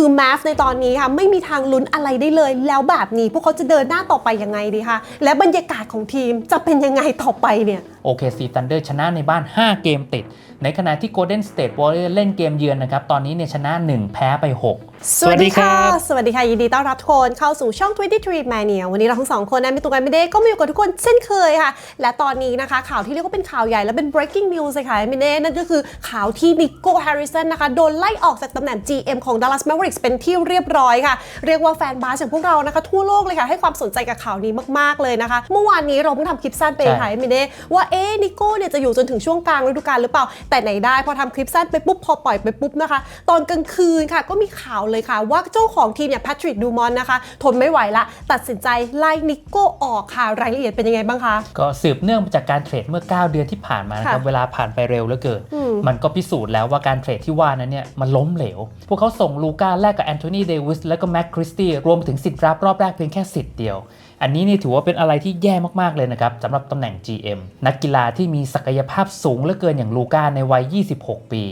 คือแมฟในตอนนี้ค่ะไม่มีทางลุ้นอะไรได้เลย แล้วแบบนี้พวกเขาจะเดินหน้าต่อไปยังไงดีคะและบรรยากาศของทีมจะเป็นยังไงต่อไปเนี่ย OKC Thunder ชนะในบ้าน 5 เกมติด ในขณะที่ Golden State Warriors เล่นเกมเยือนนะครับ ตอนนี้เนี่ยชนะ 1 แพ้ไป 6 สวัสดีค่ะ สวัสดีค่ะ ยินดีต้อนรับทุกคนเข้าสู่ช่อง 23 Mania วันนี้เราทั้งสองคนนะมีตัวกันไม่ได้ก็มาอยู่กับทุกคนเช่นเคยค่ะ และตอนนี้นะคะข่าวที่เรียกว่าเป็นข่าวใหญ่และเป็น breaking news เลยค่ะไม่ได้นั่นก็คือข่าวที่นิโก้แฮร์ริสันนะคะโดนไล่ออกจากตำแหน่ง GM ของ Dallas Mavericks เป็นที่เรียบร้อยค่ะ เรียกว่าแฟนบาสอย่างพวกเรานะคะทั่วโลกเลยค่ะให้ความสนใจกับข่าวนี้มากๆเลยนะคะ เมื่อวานนี้เราเพิ่งทำคลิปสั้นไปใช่ค่ะไม่ได้ว่าเอ๊ะนิโก้เนี่ยจะอยู่จนถึงช่วงกลางฤดูกาลหรือเปล่า แต่ไหนได้พอทำคลิปสั้นไปปุ๊บพอปล่อยไปปุ๊บนะคะ ตอนกลางคืนค่ะก็มีข่าวเลยค่ะ ว่าเจ้าของทีมเนี่ยแพทริกดูมอนนะคะ ทนไม่ไหวละ ตัดสินใจไล่นิโก้ออกค่ะรายละเอียดเป็นยังไงบ้างคะ ก็สืบเนื่องมาจากการเทรดเมื่อ 9 เดือนที่ผ่านมานะครับค่ะเวลาผ่านไปเร็วเหลือเกินอืมมันก็พิสูจน์แล้วว่าการเทรดที่ว่านั้นเนี่ยมันล้มเหลว พวกเขาส่งลูก้าแลกกับแอนโทนีเดวิสและก็แม็กคริสตี้รวมไปถึงสิทธิ์รับรอบแรกเพียงแค่สิทธิ์เดียว อันนี้นี่ถือว่าเป็นอะไรที่แย่มากๆเลยนะครับสำหรับตำแหน่ง GM นักกีฬาที่มีศักยภาพสูงเหลือเกินอย่างลูก้าในวัย 26 ปี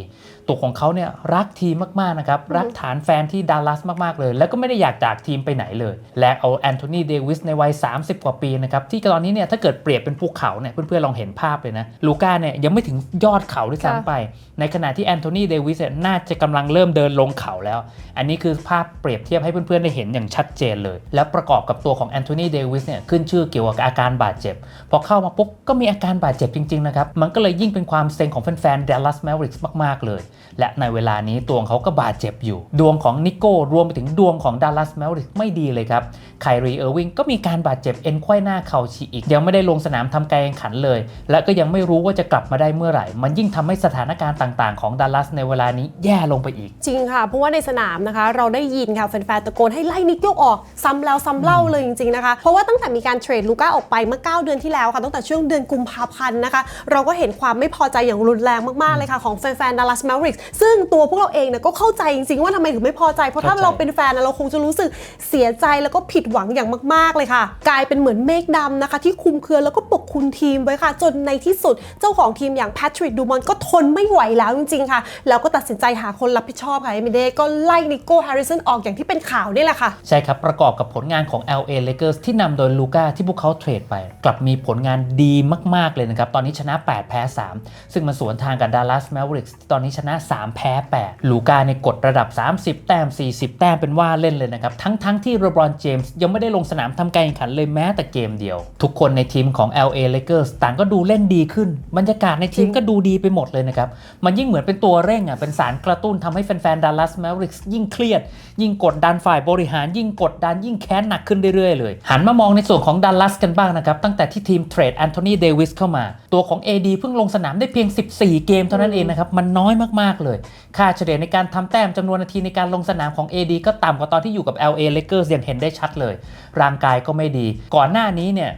ตัวของเขาเนี่ยรักทีมมาก ๆ นะครับ รักฐานแฟนที่ดัลลัสมาก ๆ เลย แล้วก็ไม่ได้อยากจากทีมไปไหนเลย และเอาแอนโทนีเดวิสในวัย 30 กว่าปีนะครับ ที่ตอนนี้เนี่ยถ้าเกิดเปรียบเป็นภูเขาเนี่ยเพื่อน ๆ ลองเห็นภาพเลยนะ ลูก้าเนี่ยยังไม่ถึงยอดเขาด้วยซ้ำไป ในขณะที่แอนโทนีเดวิสเนี่ยน่าจะกำลังเริ่มเดินลงเขาแล้ว อันนี้คือภาพเปรียบเทียบให้เพื่อนๆได้เห็นอย่างชัดเจนเลย แล้วประกอบกับตัวของแอนโทนีเดวิสเนี่ยขึ้นชื่อเกี่ยวกับอาการบาดเจ็บพอเข้ามาปุ๊บก็มีอาการบาดเจ็บจริงๆนะครับมันก็เลยยิ่งเป็นความเซ็งของแฟนๆ Dallas Mavericks มากๆเลยและในเวลานี้ตัวของเขาก็บาดเจ็บอยู่ ดวงของนิโก้รวมไปถึงดวงของ Dallas Mavericks ไม่ดีเลยครับไครีเออร์วิงก็มีการบาดเจ็บเอ็นไขว้หน้าเข่าฉีกอีก ยังไม่ได้ลงสนามทำการแข่งขันเลย และก็ยังไม่รู้ว่าจะกลับมาได้เมื่อไหร่ มันยิ่งทำให้สถานการณ์ต่างๆ ของ Dallas ในเวลานี้แย่ลงไปอีก จริงค่ะ เพราะว่าในสนามนะคะ เราได้ยินค่ะแฟนๆตะโกนให้ไล่นิกโยกออกซ้ำแล้วซ้ำเล่าเลยจริงๆนะคะเพราะว่าตั้งแต่มีการเทรดลูก้าออกไปเมื่อ 9 เดือนที่แล้วค่ะตั้งแต่ช่วงเดือนกุมภาพันธ์นะคะเราก็เห็นความไม่พอใจอย่างรุนแรงมากๆเลยค่ะของแฟนๆ Dallas Mavericks ซึ่งตัวพวกเราเองเนี่ยก็เข้าใจจริงๆว่าทำไมถึงไม่พอใจ เพราะถ้าเข้าใจเราเป็นแฟนนะเราคงจะรู้สึกเสียใจแล้วก็ผิดหวังอย่างมาก ๆเลยค่ะ กลายเป็นเหมือนเมฆดำนะคะ ที่คลุมเครือแล้วก็ปกคลุมทีมไว้ค่ะ จนในที่สุดเจ้าของทีมอย่างแพทริกดูมอนก็ทนไม่ไหวแล้วจริงๆค่ะ แล้วก็ตัดสินใจหาคนรับผิดชอบค่ะเอมิเดก็ไล่นิโก้แฮร์ริสันออกอย่างที่เป็นข่าวนี่แหละค่ะ ใช่ครับประกอบกับผลงานของ LA Lakers ที่นำโดยลูก้าที่พวกเขาเทรดไป กลับมีผลงานดีมาก ๆเลยนะครับตอนนี้ชนะ 8 แพ้ 3 ซึ่งมันสวนทางกับ Dallas Mavericks ที่ตอนนี้ชนะ3 แพ้ 8 ลูก้าในยกดระดับ 30 แต้ม 40 แต้มเป็นว่าเล่นเลยนะครับ ทั้งๆทที่ LeBron James ยังไม่ได้ลงสนามทำการแข่งขันเลยแม้แต่เกมเดียว ทุกคนในทีมของ LA Lakers ต่างก็ดูเล่นดีขึ้น บรรยากาศในทีมก็ดูดีไปหมดเลยนะครับ มันยิ่งเหมือนเป็นตัวเร่งอะเป็นสารกระตุ้นทำให้แฟนๆ Dallas Mavericks ยิ่งเครียด ยิ่งกดดันฝ่ายบริหาร ยิ่งกดดันยิ่งแค้นหนักขึ้นเรื่อยๆเลย หันมามองในส่วนของดัลลัสกันบ้างนะครับตั้งแต่ที่ทีมเทรดแอนโทนีเดวิสเข้ามา ตัวของ AD เพิ่งลงสนามได้เพียง 14 เกมเท่านั้นเองนะครับมันน้อยมากๆเลย ค่าเฉลี่ยในการทำแต้มจำนวนนาทีในการลงสนามของ AD ก็ต่ำกว่าตอนที่อยู่กับ LA Lakers อย่างเห็นได้ชัดเลย ร่างกายก็ไม่ดี ก่อนหน้านี้เนี่ย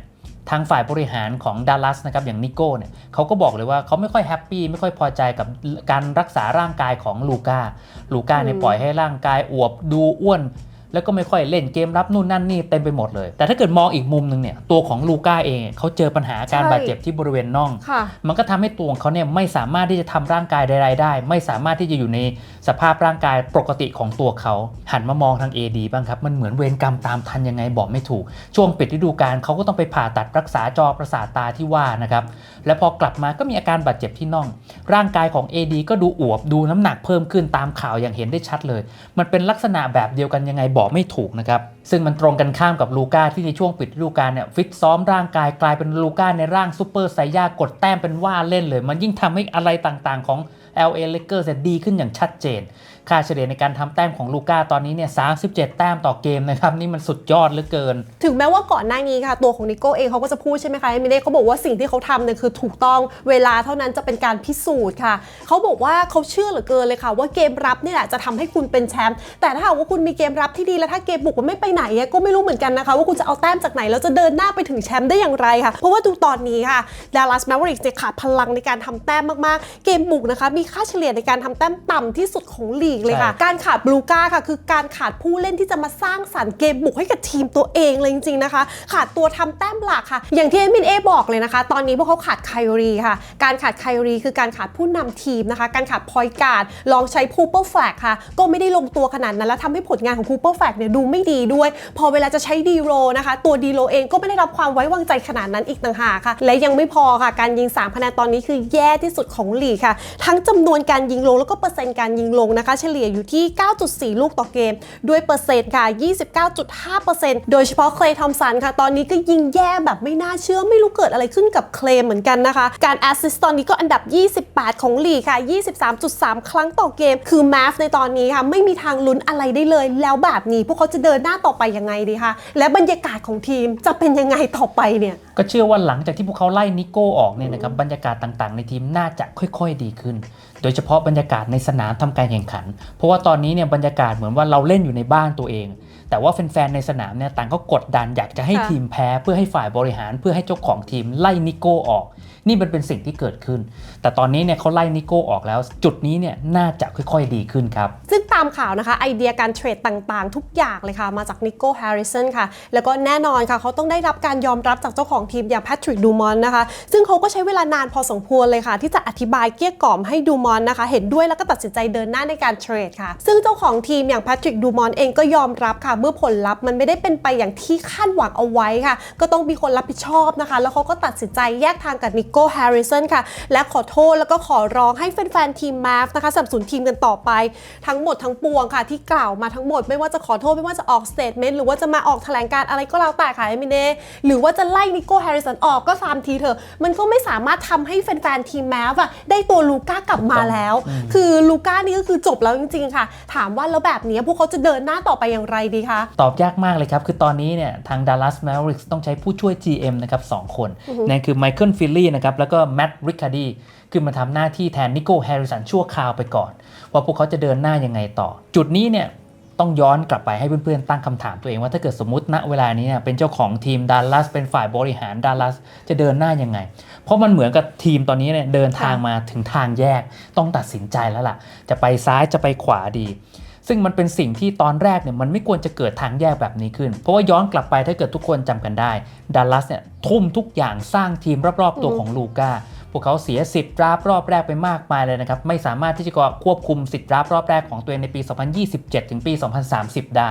ทางฝ่ายบริหารของดัลลัสนะครับอย่างนิโก้เนี่ยเขาก็บอกเลยว่าเขาไม่ค่อยแฮปปี้ไม่ค่อยพอใจกับการรักษาร่างกายของลูก้าลูก้าเนี่ยอืมปล่อยให้ร่างกายอวบดูอ้วน แล้วก็ไม่ค่อยเล่นเกมรับนู่นนั่นนี่เต็มไปหมดเลย แต่ถ้าเกิดมองอีกมุมหนึงเนี่ยตัวของลูก้าเองเขาเจอปัญหาการใช่บาดเจ็บที่บริเวณน่องค่ะมันก็ทำให้ตัวของเขาเนี่ยไม่สามารถที่จะทำร่างกายใดๆได้ ไม่สามารถที่จะอยู่ในสภาพร่างกายปกติของตัวเขา หันมามองทาง AD บ้างครับ มันเหมือนเวรกรรมตามทันยังไงบอกไม่ถูก ช่วงปิดฤดูกาลเขาก็ต้องไปผ่าตัดรักษาจอประสาทตาที่ว่านะครับและพอกลับมาก็มีอาการบาดเจ็บที่น่อง ร่างกายของ AD ก็ดูอวบดูน้ำหนักเพิ่มขึ้นตามข่าวอย่างเห็นได้ชัดเลย มันเป็นลักษณะแบบเดียวกันยังไงบอกไม่ถูกนะครับ ซึ่งมันตรงกันข้ามกับลูก้าที่ในช่วงปิดฤดูกาลเนี่ยฟิตซ้อมร่างกายกลายเป็นลูก้าในร่างซูเปอร์ไซย่ากดแต้มเป็นว่าเล่นเลย มันยิ่งทำให้อะไรต่างๆของ LA Lakers ดีขึ้นอย่างชัดเจน ค่าเฉลี่ยในการทำแต้มของลูก้าตอนนี้เนี่ย37แต้มต่อเกมนะครับ นี่มันสุดยอดเหลือเกิน ถึงแม้ว่าก่อนหน้านี้ค่ะ ตัวของนิโก้เองเขาก็จะพูดใช่ไหมคะมิเน่เขาบอกว่าสิ่งที่เขาทำเนี่ยคือถูกต้องเวลาเท่านั้นจะเป็นการพิสูจน์ค่ะ เขาบอกว่าเขาเชื่อเหลือเกินเลยค่ะ ว่าเกมรับนี่แหละจะทำให้คุณเป็นแชมป์แต่ถ้าหากว่าคุณมีเกมรับที่ดีแล้วถ้าเกมบุกมันไม่ไปไหนก็ไม่รู้เหมือนกันนะคะ ว่าคุณจะเอาแต้มจากไหนแล้วจะเดินหน้าไปถึงแชมป์ได้อย่างไรค่ะเพราะว่าดูตอนนี้ค่ะดัลลัสแมวริกจะขาดพลังในการทำแต้มมากๆ เกมบุกนะคะมีค่าเฉลี่ยในการทำแต้มต่ำที่สุดของลีกกเลยค่ะใช่การขาดบลูก้าค่ะ คือการขาดผู้เล่นที่จะมาสร้างสรรค์เกมบุกให้กับทีมตัวเองเลยจริงๆนะคะ ขาดตัวทำแต้มหลักค่ะ อย่างที่เอมินเอบอกเลยนะคะ ตอนนี้พวกเขาขาดไคลรีค่ะ การขาดไคลรีคือการขาดผู้นำทีมนะคะ การขาดพอยการ์ดลองใช้คูเปอร์แฟกค่ะ ก็ไม่ได้ลงตัวขนาดนั้นแล้วทำให้ผลงานของคูเปอร์แฟกเนี่ยดูไม่ดีด้วย พอเวลาจะใช้ดีโรนะคะ ตัวดีโรเองก็ไม่ได้รับความไว้วางใจขนาดนั้นอีกต่างหากค่ะ และยังไม่พอค่ะ การยิง3คะแนนตอนนี้คือแย่ที่สุดของลีกค่ะ ทั้งจำนวนการยิงลงแล้วก็เปอร์เซ็นต์การยิงลงนะคะเฉลี่ยอยู่ที่ 9.4 ลูกต่อเกม ด้วยเปอร์เซ็นต์ค่ะ 29.5%โดยเฉพาะเคลย์ทอมสันค่ะ ตอนนี้ก็ยิงแย่แบบไม่น่าเชื่อไม่รู้เกิดอะไรขึ้นกับเคลย์เหมือนกันนะคะ การแอสซิสต์ตอนนี้ก็อันดับ 28 ของลีกค่ะ 23.3 ครั้งต่อเกม คือแมฟในตอนนี้ค่ะ ไม่มีทางลุ้นอะไรได้เลย แล้วแบบนี้พวกเขาจะเดินหน้าต่อไปยังไงดีคะและบรรยากาศของทีมจะเป็นยังไงต่อไปเนี่ย ก็เชื่อว่าหลังจากที่พวกเขาไล่นิโก้ออกเนี่ยนะครับบรรยากาศต่างๆ ในทีมน่าจะค่อยๆ ดีขึ้น โดยเฉพาะบรรยากาศในสนามทำการแข่งขัน เพราะว่าตอนนี้เนี่ยบรรยากาศเหมือนว่าเราเล่นอยู่ในบ้านตัวเอง แต่ว่าแฟนๆในสนามเนี่ยต่างก็กดดันอยากจะให้ค่ะทีมแพ้เพื่อให้ฝ่ายบริหารเพื่อให้เจ้าของทีมไล่นิโก้ออก นี่มันเป็นสิ่งที่เกิดขึ้น แต่ตอนนี้เนี่ยเขาไล่นิโก้ออกแล้ว จุดนี้เนี่ยน่าจะค่อยๆดีขึ้นครับ ซึ่งตามข่าวนะคะ ไอเดียการเทรดต่างๆ ทุกอย่างเลยค่ะ มาจากนิโก้แฮร์ริสันค่ะ แล้วก็แน่นอนค่ะ เขาต้องได้รับการยอมรับจากเจ้าของทีมอย่างแพทริกดูมอนนะคะ ซึ่งเขาก็ใช้เวลานานพอสมควรเลยค่ะ ที่จะอธิบายเกลี้ยกล่อมให้ดูมอนนะคะ เห็นด้วยแล้วก็ตัดสินใจเดินหน้าในการเทรดค่ะ ซึ่งเจ้าของทีมอย่างแพทริกดูมอนเองก็ยอมรับค่ะเมื่อผลลัพธ์มันไม่ได้เป็นไปอย่างที่คาดหวังเอาไว้ค่ะ ก็ต้องมีคนรับผิดชอบนะคะ แล้วเขาก็ตัดสินใจแยกทางกับนิโก้แฮร์ริสันค่ะ และขอโทษแล้วก็ขอร้องให้แฟนๆทีมมาฟนะคะสนับสนุนทีมกันต่อไป ทั้งหมดทั้งปวงค่ะ ที่กล่าวมาทั้งหมด ไม่ว่าจะขอโทษไม่ว่าจะออกสเตทเมนต์หรือว่าจะมาออกแถลงการอะไรก็แล้วแต่ค่ะเอมิเน่หรือว่าจะไล่นิโก้แฮร์ริสันออกก็ตามทีเถอะมันก็ไม่สามารถทำให้แฟนๆทีมแมฟอะได้ตัวลูก้ากลับมาแล้ว คือลูก้านี่ก็คือจบแล้วจริงๆค่ะ ถามว่าแล้วแบบนี้พวกเขาจะเดินหน้าต่อไปอย่างไรดีคะตอบยากมากเลยครับ คือตอนนี้เนี่ยทาง Dallas Mavericks ต้องใช้ผู้ช่วย GM นะครับสองคนนั่นคือ Michael Finley นะครับแล้วก็ Matt Riccardi คือมาทำหน้าที่แทนนิโก้แฮร์ริสันชั่วคราวไปก่อน ว่าพวกเขาจะเดินหน้ายังไงต่อ จุดนี้เนี่ยต้องย้อนกลับไปให้เพื่อนๆ ตั้งคำถามตัวเองว่าถ้าเกิดสมมติณเวลานี้เนี่ยเป็นเจ้าของทีมดัลลัสเป็นฝ่ายบริหารดัลลัสจะเดินหน้ายังไง เพราะมันเหมือนกับทีมตอนนี้เนี่ยเดินทางมาถึงทางแยกต้องตัดสินใจแล้วล่ะ จะไปซ้ายจะไปขวาดี ซึ่งมันเป็นสิ่งที่ตอนแรกเนี่ยมันไม่ควรจะเกิดทางแยกแบบนี้ขึ้น เพราะว่าย้อนกลับไปถ้าเกิดทุกคนจำกันได้ดัลลัสเนี่ยทุ่มทุกอย่างสร้างทีมรอบๆตัวของลูก้าพวกเขาเสียสิทธิ์ดราฟรอบแรกไปมากมายเลยนะครับ ไม่สามารถที่จะควบคุมสิทธิ์ดราฟรอบแรกของตัวเองในปี 2027 ถึงปี 2030 ได้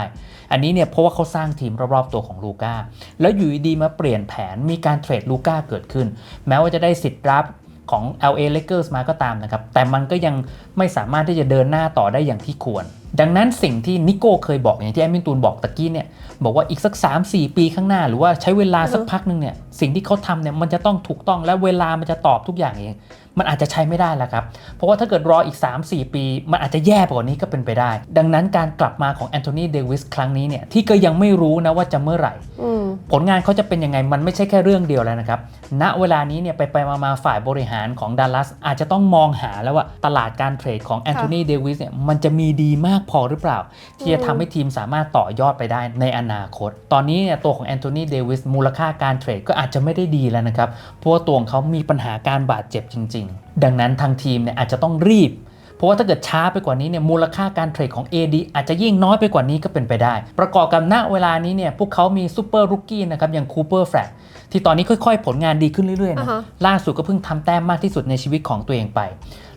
อันนี้เนี่ยเพราะว่าเขาสร้างทีมรอบๆตัวของลูก้าแล้วอยู่ดีมาเปลี่ยนแผนมีการเทรดลูก้าเกิดขึ้น แม้ว่าจะได้สิทธิ์ดราฟของ LA Lakers มาก็ตามนะครับ แต่มันก็ยังไม่สามารถที่จะเดินหน้าต่อได้อย่างที่ควรดังนั้นสิ่งที่นิโก้เคยบอกอย่างที่แอดมินตูนบอกตะกี้เนี่ยบอกว่าอีกสัก 3-4 ปีข้างหน้า หรือว่าใช้เวลาสักพักหนึ่งเนี่ย สิ่งที่เขาทำเนี่ยมันจะต้องถูกต้องและเวลามันจะตอบทุกอย่างเอง มันอาจจะใช้ไม่ได้แล้วครับ เพราะว่าถ้าเกิดรออีก 3-4 ปี มันอาจจะแย่ไปกว่านี้ก็เป็นไปได้ ดังนั้นการกลับมาของแอนโทนีเดวิสครั้งนี้เนี่ยที่ก็ยังไม่รู้นะว่าจะเมื่อไหร่อืมผลงานเขาจะเป็นยังไงมันไม่ใช่แค่เรื่องเดียวแล้วนะครับณเวลานี้เนี่ยไปไปมามาฝ่ายบริหารของดัลลัสอาจจะต้องมองหาแล้วว่าตลาดการเทรดของแอนโทนีเดวิสเนี่ยมันจะมีดีมากพอหรือเปล่า ที่จะทำให้ทีมสามารถต่อยอดไปได้ในอนาคต ตอนนี้เนี่ยตัวของแอนโทนีเดวิสมูลค่าการเทรดก็อาจจะไม่ได้ดีแล้วนะครับ เพราะว่าตัวของเขามีปัญหาการบาดเจ็บจริง ๆ ดังนั้นทางทีมเนี่ยอาจจะต้องรีบ เพราะว่าถ้าเกิดช้าไปกว่านี้เนี่ยมูลค่าการเทรดของ AD อาจจะยิ่งน้อยไปกว่านี้ก็เป็นไปได้ ประกอบกับณเวลานี้เนี่ยพวกเขามีซูเปอร์รุกกี้นะครับอย่างคูเปอร์แฟลกที่ตอนนี้ค่อยๆ ผลงานดีขึ้นเรื่อยๆนะอ่าฮะล่าสุดก็เพิ่งทำแต้มมากที่สุดในชีวิตของตัวเองไป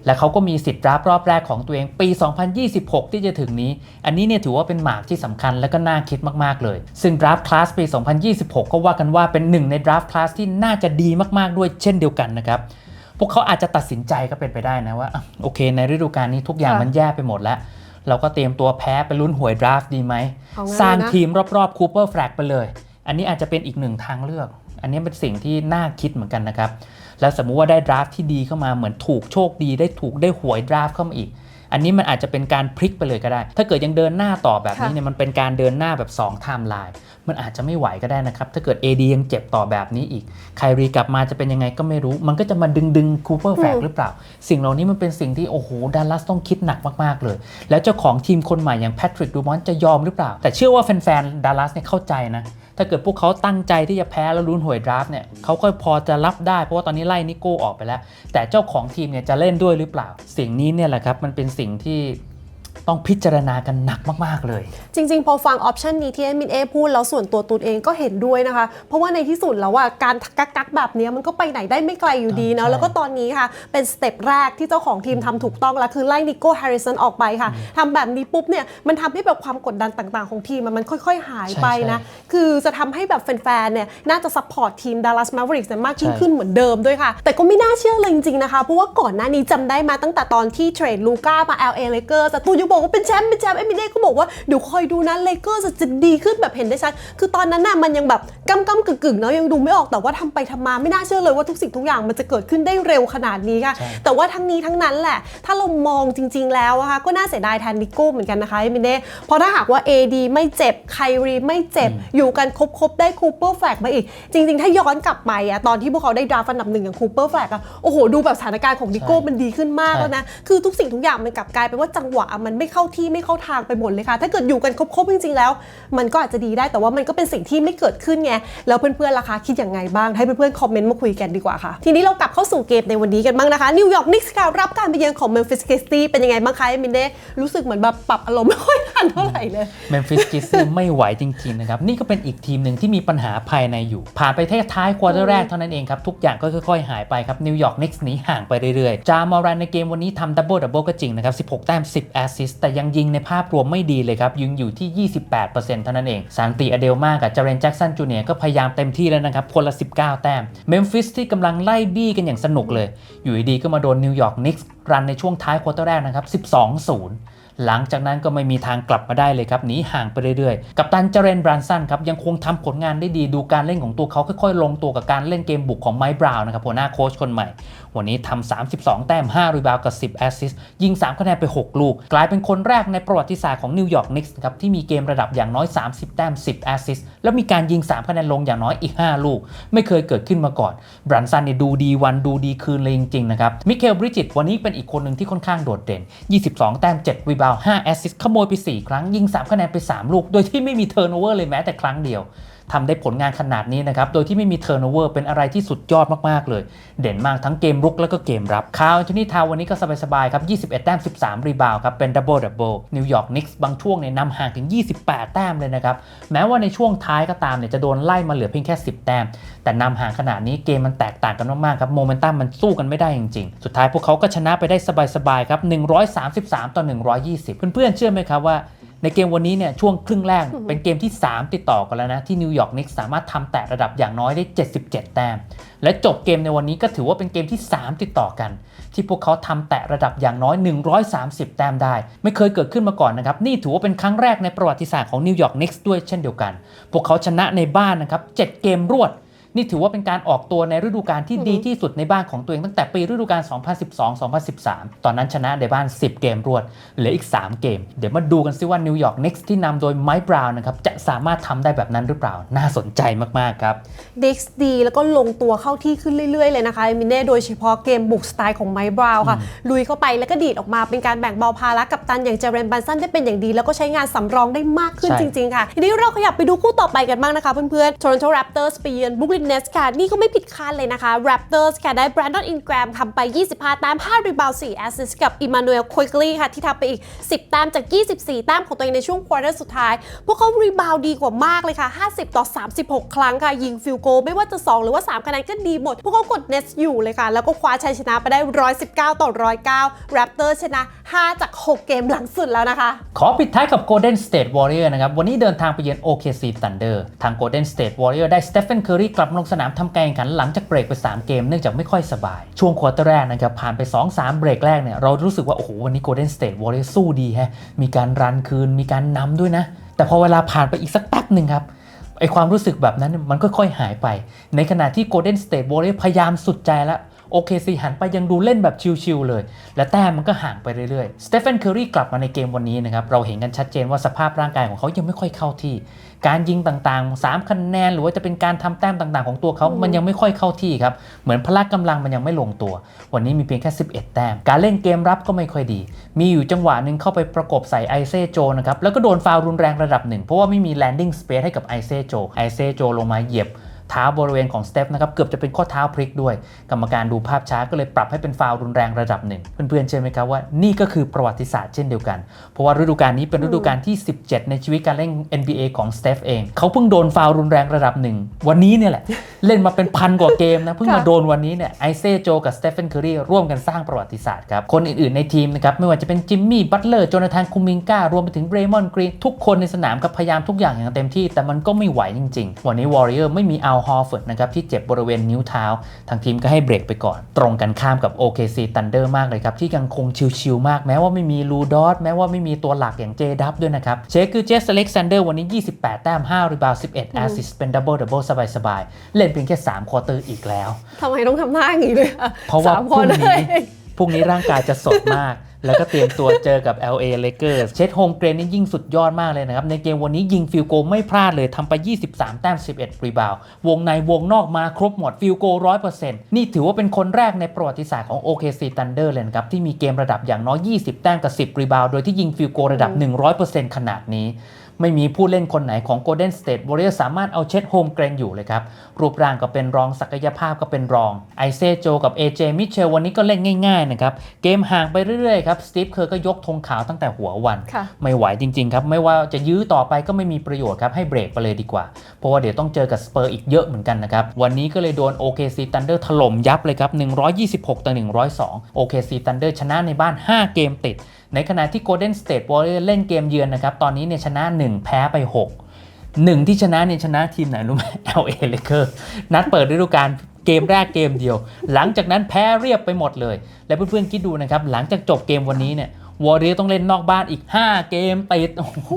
และเขาก็มีสิทธิ์รับรอบแรกของตัวเองปี 2026 ที่จะถึงนี้ อันนี้เนี่ยถือว่าเป็นหมากที่สำคัญและก็น่าคิดมาก ๆ เลย ซึ่งดราฟต์คลาสปี 2026 ก็ว่ากันว่าเป็นหนึ่งในดราฟต์คลาสที่น่าจะดีมาก ๆ ด้วยเช่นเดียวกันนะครับพวกเขาอาจจะตัดสินใจก็เป็นไปได้นะว่าอะโอเค ในฤดูกาลนี้ทุกอย่างค่ะมันแย่ไปหมดแล้ว เราก็เตรียมตัวแพ้ไปลุ้นหวยดราฟต์ดีไหมเอางั้นสร้างเลยนะทีมรอบๆคูเปอร์แฟลกไปเลย อันนี้อาจจะเป็นอีกหนึ่งทางเลือก อันนี้เป็นสิ่งที่น่าคิดเหมือนกันนะครับ แล้วสมมุติว่าได้ดราฟต์ที่ดีเข้ามาเหมือนถูกโชคดีได้ถูกได้หวยดราฟต์เข้ามาอีก อันนี้มันอาจจะเป็นการพลิกไปเลยก็ได้ ถ้าเกิดยังเดินหน้าต่อแบบนี้ค่ะเนี่ยมันเป็นการเดินหน้าแบบ2ไทม์ไลน์มันอาจจะไม่ไหวก็ได้นะครับ ถ้าเกิด AD ยังเจ็บต่อแบบนี้อีกไครีกลับมาจะเป็นยังไงก็ไม่รู้ มันก็จะมาดึงดึงคูเปอร์แฟกหรือเปล่า สิ่งเหล่านี้มันเป็นสิ่งที่ โอ้โหดัลลัสต้องคิดหนักมาก ๆ เลย แล้วเจ้าของทีมคนใหม่อย่างแพทริกดูมอนจะยอมหรือเปล่า แต่เชื่อว่าแฟนๆดัลลัสเนี่ยเข้าใจนะ ถ้าเกิดพวกเขาตั้งใจที่จะแพ้แล้วลุ้นหวยดราฟเนี่ยเขาก็พอจะรับได้เพราะว่าตอนนี้ไล่นิโก้ออกไปแล้ว แต่เจ้าของทีมเนี่ยจะเล่นด้วยหรือเปล่า สิ่งนี้เนี่ยแหละครับมันเป็นสิ่งที่ ต้องพิจารณากันหนักมากๆเลย จริง ๆ พอฟังออปชันนี้ที่แอดมินเอพูดแล้วส่วนตัวตูนเองก็เห็นด้วยนะคะ เพราะว่าในที่สุดแล้วว่าการกักกักๆแบบเนี้ยมันก็ไปไหนได้ไม่ไกลอยู่ดีเนาะใช่แล้วก็ตอนนี้ค่ะ เป็นสเต็ปแรกที่เจ้าของทีมทำถูกต้องแล้วคือไล่นิโก้แฮร์ริสันออกไปค่ะทำแบบนี้ปุ๊บเนี่ยมันทำให้แบบความกดดันต่างๆ ของทีมอะมันค่อย ๆ หายไปนะ คือจะทำให้แบบแฟนๆเนี่ยน่าจะซัพพอร์ตทีมดัลลัสมา v ว r ริกส์มากยิ่งขึ้นเหมือนเดิมด้วยค่ะ แต่ก็ไม่น่าเชื่อเลยจริงๆนะคะเพราะว่าก่อนหน้านี้จำได้มาตั้งแต่ตอนที่เทรดลูก้ามา LA Lakers แต่ตูนยังบอกว่าเป็นแชมป์เป็นแชมป์เอมิเล่ก็บอกว่าเดี๋ยวคอยดูนะเลเกอร์จะดีขึ้นแบบเห็นได้ชัดคือตอนนั้นน่ะมันยังแบบกำกำกึ่งกึ่งๆเนาะยังดูไม่ออกแต่ว่าทำไปทำมาไม่น่าเชื่อเลยว่าทุกสิ่งทุกอย่างมันจะเกิดขึ้นได้เร็วขนาดนี้ค่ะใช่แต่ว่าทั้งนี้ทั้งนั้นแหละ ถ้าเรามองจริง ๆ แล้วอะค่ะก็น่าเสียดายแทนนิโก้เหมือนกันนะคะเอมิเน่เพราะถ้าหากว่า AD ไม่เจ็บไครีไม่เจ็บอยู่กันครบๆได้คูเปอร์แฟลกมาอีก จริง ๆ ถ้าย้อนกลับไปอะตอนที่พวกเขาได้ดราฟต์อันดับหนึ่งอย่างคูเปอร์แฟลกอะโอ้โหดูแบบสถานการณ์ของนิโก้ใช่มันดีขึ้นมากใช่แล้วนะคือทุกสิ่งทุกอย่างมันกลับกลายเป็นว่าจังหวะมันไม่เข้าที่ไม่เข้าทางไปหมดเลยค่ะ ถ้าเกิดอยู่กันครบๆจริงๆแล้ว มันก็อาจจะดีได้แต่ว่ามันก็เป็นสิ่งที่ไม่เกิดขึ้นไงแล้วเพื่อนๆล่ะคะคิดอย่างไงบ้างให้เพื่อนๆคอมเมนต์มาคุยกันดีกว่าค่ะ ทีนี้เรากลับเข้าสู่เกมในวันนี้กันบ้างนะคะนิวยอร์กนิกส์ค่ะรับการไปเยือนของเมมฟิสเกสตี้เป็นยังไงบ้างคะมินเน่รู้สึกเหมือนแบบปรับอารมณ์ไม่ค่อยทันเท่าไหร่เลยเมมฟิสกิซี่ไม่ไหวจริงๆนะครับนี่ก็เป็นอีกทีมหนึ่งที่มีปัญหาภายในอยู่ ผ่านไปแค่ท้ายควอเตอร์แรกเท่านั้นเองครับทุกอย่างก็ค่อยๆหายไปครับนิวยอร์กนิกส์หนีห่างไปเรื่อยๆจามอรันในเกมวันนี้ทำดับเบิลดับเบิลก็จริงนะครับ16 แต้ม 10 แอสซิสสแต่ยังยิงในภาพรวมไม่ดีเลยครับยิงอยู่ที่ 28%เท่านั้นเองสันติอเดลมากับเจเรนแจ็กสันจูเนียร์ก็พยายามเต็มที่แล้วนะครับคนละ 19 แต้มเมมฟิสที่กำลังไล่บี้กันอย่างสนุกเลย อยู่ดีๆก็มาโดนนิวยอร์กนิกส์รันในช่วงท้ายควอเตอร์แรกนะครับ12-0 หลังจากนั้นก็ไม่มีทางกลับมาได้เลยครับหนีห่างไปเรื่อยๆ กับตันเจเรนบรันสันครับยังคงทำผลงานได้ดีดูการเล่นของตัวเขาค่อยๆ ลงตัวกับการเล่นเกมบุกของไมค์บราวน์นะครับหัวหน้าโค้ชคนใหม่ วันนี้ทำ32 แต้ม 5 รีบาวกับ 10 แอสซิสต์ยิง 3 คะแนนไป 6 ลูก กลายเป็นคนแรกในประวัติศาสตร์ของนิวยอร์กนิกส์ครับที่มีเกมระดับอย่างน้อย 30 แต้ม 10 แอสซิสต์แล้วมีการยิง 3 คะแนนลงอย่างน้อยอีก 5 ลูก ไม่เคยเกิดขึ้นมาก่อนบรันสันเนี่ยดูดีวันดูดีคืนเลยจริงๆนะครับมิเคลบริจิตวันนี้เป็นอีกคนหนึ่งที่ค่อนข้างโดดเด่น 22 แต้ม 7 รีบาว5แอสซิสต์ขโมยไป 4 ครั้ง ยิง 3 คะแนนไป 3 ลูก โดยที่ไม่มีเทิร์นโอเวอร์เลยแม้แต่ครั้งเดียว ทำได้ผลงานขนาดนี้นะครับ โดยที่ไม่มีเท r ร์ o โอเวอร์เป็นอะไรที่สุดยอดมากๆเลย เด่นมากทั้งเกมรุกแล้วก็เกมรับคาวแอนทนีทาววันนี้ก็สบายๆครับ 21 แต้ม 13 รีบาวครับ เป็นดับเบิลดับเบิลนิวยอร์กนิกส์บางช่วงเนี่ยนำห่างถึง 28 แต้มเลยนะครับ แม้ว่าในช่วงท้ายก็ตามเนี่ยจะโดนไล่มาเหลือเพียงแค่ 10 แต้ม แต่นำห่างขนาดนี้เกมมันแตกต่างกันมากๆครับ โมเมนตัมมันสู้กันไม่ได้จริงๆ สุดท้ายพวกเขาก็ชนะไปได้สบายๆครับ 133 ต่อ 120 เพื่อนๆเชื่อไหมครับว่า ในเกมวันนี้เนี่ยช่วงครึ่งแรกเป็นเกมที่ 3 ติดต่อกันแล้วนะ ที่นิวยอร์กนิกส์สามารถทำแตะระดับอย่างน้อยได้ 77 แต้ม และจบเกมในวันนี้ก็ถือว่าเป็นเกมที่ 3 ติดต่อกัน ที่พวกเขาทำแตะระดับอย่างน้อย 130 แต้มได้ ไม่เคยเกิดขึ้นมาก่อนนะครับ นี่ถือว่าเป็นครั้งแรกในประวัติศาสตร์ของนิวยอร์กนิกส์ด้วยเช่นเดียวกัน พวกเขาชนะในบ้านนะครับ7เกมรวด นี่ถือว่าเป็นการออกตัวในฤดูกาลที่ดีที่สุดในบ้านของตัวเองตั้งแต่ปีฤดูกาล 2012-2013 ตอนนั้นชนะในบ้าน 10 เกมรวด เหลืออีก 3 เกม เดี๋ยวมาดูกันซิว่านิวยอร์กนิกส์ที่นำโดยไมค์บราวน์นะครับจะสามารถทำได้แบบนั้นหรือเปล่า น่าสนใจมากๆครับดิกส์ดีแล้วก็ลงตัวเข้าที่ขึ้นเรื่อยๆ เลยนะคะเอมิเน่โดยเฉพาะเกมบุกสไตล์ของไมค์บราวน์ค่ะ ลุยเข้าไปแล้วก็ดีดออกมาเป็นการแบ่งเบาภาระกับตันอย่างเจเรนบันสันได้เป็นอย่างดี แล้วก็ใช้งานสำรองได้มากขึ้นใช่จริง ๆ ค่ะทีนี้เราขยับไปดูคู่ต่อไปกันบ้างนะคะเพื่อนๆ Toronto Raptors ไปเยือน Brooklyn Nets ค่ะ นี่ก็ไม่ผิดคาดเลยนะคะ Raptors ค่ะ ได้ Brandon Ingram ทำไป 25 แต้ม 5 รีบาวด์ 4 แอสซิสต์กับ Emmanuel Quigley ค่ะ ที่ทำไปอีก 10 แต้มจาก 24 แต้มของตัวเองในช่วงควอเตอร์สุดท้าย พวกเขารีบาวด์ดีกว่ามากเลยค่ะ 50 ต่อ 36 ครั้งค่ะ ยิงฟิลโก ไม่ว่าจะ 2 หรือว่า 3 คะแนนก็ดีหมด พวกเขากด Nets อยู่เลยค่ะ แล้วก็คว้าชัยชนะไปได้ 119 ต่อ 109 Raptors ชนะ 5 จาก 6 เกมหลังสุดแล้วนะคะ ขอปิดท้ายกับ Golden State Warrior นะครับ วันนี้เดินทางไปเยือน OKC Thunder ทาง Golden State Warrior ได้ Stephen Curry กลับลงสนามทำการแข่งขันหลังจากเบรกไป 3 เกมเนื่องจากไม่ค่อยสบาย ช่วงควอเตอร์แรกนะครับผ่านไป 2-3 เบรกแรกเนี่ยเรารู้สึกว่า โอ้โห วันนี้โกลเด้นสเตทวอลเลย์สู้ดีแฮะมีการรันคืนมีการนำด้วยนะ แต่พอเวลาผ่านไปอีกสักแป๊บหนึ่งครับไอความรู้สึกแบบนั้นมันค่อยๆหายไป ในขณะที่โกลเด้นสเตทวอลเลย์พยายามสุดใจแล้ว โอเคซีหันไปยังดูเล่นแบบชิลๆเลย และแต้มมันก็ห่างไปเรื่อยๆสเตฟ a นเคอรีกลับมาในเกมวันนี้นะครับ เราเห็นกันชัดเจนว่าสภาพร่างกายของเขายังไม่ค่อยเข้าที่ การยิงต่างๆ 3 คะแนน หรือว่าจะเป็นการทำแต้มต่างๆ ของตัวเขา มันยังไม่ค่อยเข้าที่ครับ เหมือนพละกำลังมันยังไม่ลงตัว วันนี้มีเพียงแค่ 11 แต้ม การเล่นเกมรับก็ไม่ค่อยดี มีอยู่จังหวะหนึ่งเข้าไปประกบใส่ไอเซโจนะครับ แล้วก็โดนฟาวล์รุนแรงระดับหนึ่งเพราะว่าไม่มีแลนดิ้งสเปซให้กับไอเซโจไอเซโจลงมาเหยียบ เท้าบริเวณของสเตฟนะครับเกือบจะเป็นข้อเท้าพลิกด้วย กรรมการดูภาพช้าก็เลยปรับให้เป็นฟาวล์รุนแรงระดับหนึ่ง เพื่อนๆเชื่อไหมครับว่านี่ก็คือประวัติศาสตร์เช่นเดียวกัน เพราะว่าฤดูกาลนี้เป็นฤดูกาลที่ 17 ในชีวิตการเล่น NBA ของสเตฟเอง เขาเพิ่งโดนฟาวล์รุนแรงระดับหนึ่ง วันนี้เนี่ยแหละ เล่นมาเป็นพันกว่าเกมนะ เพิ่งมาค่ะโดนวันนี้เนี่ยไอเซโจกับสเตฟ n นเคอรีร่วมกันสร้างประวัติศาสตร์ครับคนอื่นๆในทีมนะครับไม่ว่าจะเป็นจิมมี่บัตเลอร์โจนาธานคูมิงการวมไปถึงเรมอนกรีนทุกคนในสนามกับพยายามทุกอย่างอย่างเต็มที่แต่มันก็ไม่ไหวจริง ๆ วันนี้วอริเออร์ไม่มีอัลฮอร์เฟิร์ดนะครับที่เจ็บบริเวณนิ้วเท้า ทางทีมก็ให้เบรกไปก่อน ตรงกันข้ามกับ OKC Thunder มากเลยครับ ที่ยังคงชิลๆมาก แม้ว่าไม่มีลูดอสแม้ว่าไม่มีตัวหลักอย่างเจดับด้วยนะครับ เชคคือเจสเล็กซานเดอร์วันนี้ 28 แต้ม 5 รีบาว 11 แอสซิสเป็นดับเบิลดับเบิลสบายๆ เล่นเพียงแค่3ควอเตอร์อีกแล้วทำไมต้องทำหน้าอย่างนี้ด้วยอเพราะว่าสมพรุ่งคนี้เลยพรุ่งนี้ร่างกายจะสดมาก แล้วก็เตรียมตัวเจอกับ LA Lakers เชดโฮมเกรนนี่ยิ่งสุดยอดมากเลยนะครับ ในเกมวันนี้ยิงฟิลโกไม่พลาดเลยทำไป 23 แต้ม 11 รีบาววงในวงนอกมาครบหมดฟิลโก 100%นี่ถือว่าเป็นคนแรกในประวัติศาสตร์ของ OKC Thunder เลยนะครับ ที่มีเกมระดับอย่างน้อย 20 แต้มกับ 10 รีบาวโดยที่ยิงฟิลโกระดับ 100%ขนาดนี้ไม่มีผู้เล่นคนไหนของ Golden State Warriors สามารถเอาเช็ดโฮมเกรนอยู่เลยครับ รูปร่างก็เป็นรองศักยภาพก็เป็นรองไอเซโจกับ AJ มิเชลวันนี้ก็เล่นง่ายๆนะครับเกมห่างไปเรื่อยๆครับสตีฟเคอร์ก็ยกธงขาวตั้งแต่หัววันค่ะไม่ไหวจริง ๆ ครับ ไม่ว่าจะยื้อต่อไปก็ไม่มีประโยชน์ครับ ให้เบรกไปเลยดีกว่า เพราะว่าเดี๋ยวต้องเจอกับสเปอร์อีกเยอะเหมือนกันนะครับ วันนี้ก็เลยโดน OKC Thunder ถล่มยับเลยครับ 126 ต่อ 102 OKC Thunder ชนะในบ้าน 5 เกมติด ในขณะที่ Golden State Warriors เล่นเกมเยือนนะครับตอนนี้เนี่ยชนะ 1 แพ้ไป 6หนึ่งที่ชนะเนี่ยชนะทีมไหนรู้ไหม LA Lakers นัดเปิดฤดูกาล เกมแรกเกมเดียว หลังจากนั้นแพ้เรียบไปหมดเลย และเพื่อนๆคิดดูนะครับ หลังจากจบเกมวันนี้เนี่ยวอร์เรียต้องเล่นนอกบ้านอีก 5 เกมติด โอ้โห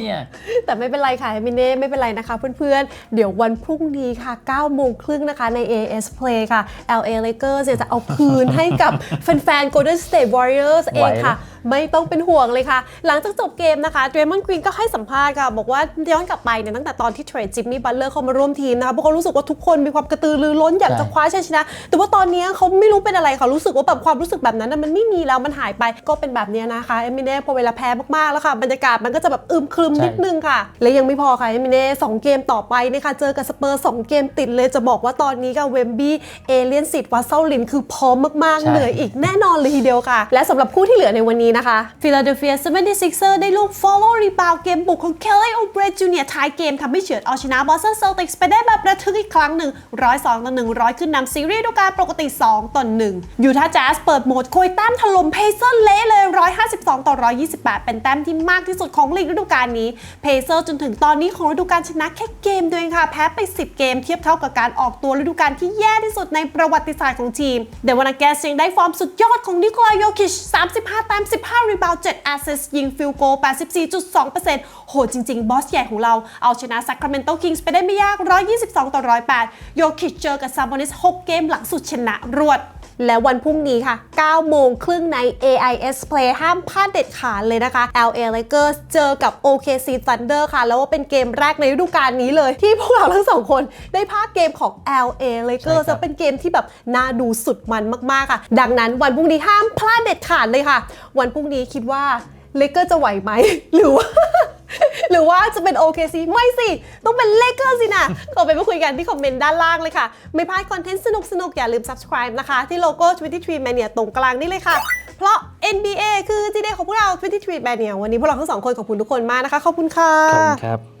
เนี่ยแต่ไม่เป็นไรค่ะมินเน่ไม่เป็นไรนะคะเพื่อนๆ เดี๋ยววันพรุ่งนี้ค่ะ9โมงครึ่งนะคะใน AS Play ค่ะ LA Lakers เนี่ยจะเอาคืนให้กับแฟนๆ Golden State Warriors เองค่ะไม่ต้องเป็นห่วงเลยค่ะ หลังจากจบเกมนะคะเดรมอนกรีนก็ให้สัมภาษณ์ค่ะ บอกว่าย้อนกลับไปเนี่ยตั้งแต่ตอนที่เทรดจิมมี่บัตเลอร์เข้ามาร่วมทีมนะคะพวกเขารู้สึกว่าทุกคนมีความกระตือรือร้นอยากจะใช่คว้าชัยชนะ แต่ว่าตอนนี้เขาไม่รู้เป็นอะไรค่ะรู้สึกว่าแบบความรู้สึกแบบนั้นน่ะมันไม่มีแล้วมันหายไปก็เป็นแบบเนี้ยนะคะเอมิเน่พอเวลาแพ้มากๆแล้วค่ะบรรยากาศมันก็จะแบบอึมครึมนิดนึงค่ะ และยังไม่พอค่ะเอมิเน่สองเกมต่อไปนะคะเจอกับสเปอร์สองเกมติดเลยจะบอกว่าตอนนี้กับเวมบี้เอเลียนสิทธิ์วัสเซลลินคือพร้อมมากๆใช่เหนื่อยอีกแน่นอนเลยทีเดียวค่ะ และสำหรับคู่ที่เหลือในวันนี้นะคะ Philadelphia 76er ได้ลูก follow rebound เกมบุกของ Kelly Oubre Jr. ท้ายเกมทำให้เฉือนเอาชนะ Boston Celtics ไปได้แบบระทึกอีกครั้งหนึ่ง 102 ต่อ 100 ขึ้นนำซีรีส์ดูการปกติ 2 ต่อ1ยูทาห์แจ๊สเปิดโหมดโคยแต้มถล่มเพเซอร์เละเลย 152 ต่อ 128 เป็นแต้มที่มากที่สุดของลีกฤดูกาลนี้เพเซอร์จนถึงตอนนี้ของฤดูกาลชนะแค่เกมเดียวค่ะ แพ้ไป 10 เกมเทียบเท่ากับการออกตัวฤดูกาลที่แย่ที่สุดในประวัติศาสตร์ของทีมเดวานาแกสยังได้ฟอร์มสุดยอดของนิโคลาโยคิช35แต้ม15 รีบาวด์7แอสซิสยิงฟิลโก 84.2%โหจริง ๆ บอสใหญ่ของเราเอาชนะซัคราเมนโตคิงส์ไปได้ไม่ยาก 122 ต่อ 108 โยคิชเจอกับซาบอนิส 6 เกมหลังสุดชนะรวด และวันพรุ่งนี้ค่ะ 9 โมงครึ่งใน AIS Play ห้ามพลาดเด็ดขาดเลยนะคะ LA Lakers เจอกับ OKC Thunder ค่ะ แล้วว่าเป็นเกมแรกในฤดูกาลนี้เลย ที่พวกเราทั้งสองคนได้พากย์เกมของ LA Lakers ใช่ครับแล้วเป็นเกมที่แบบน่าดูสุดมันมากๆค่ะ ดังนั้นวันพรุ่งนี้ห้ามพลาดเด็ดขาดเลยค่ะ วันพรุ่งนี้คิดว่า เลเกอร์จะไหวไหมหรือว่าหรือว่าจะเป็น OKC ไม่สิ ต้องเป็นเลเกอร์สินะก็ไปมาคุยกันที่คอมเมนต์ด้านล่างเลยค่ะ ไม่พลาดคอนเทนต์สนุกๆ อย่าลืม subscribe นะคะ ที่โลโก้ 23 Mania ตรงกลางนี่เลยค่ะ เพราะ NBA คือจีเดของพวกเรา 23 Mania วันนี้พวกเราทั้งสองคนขอบคุณทุกคนมากนะคะ ขอบคุณค่ะ ขอบคุณครับ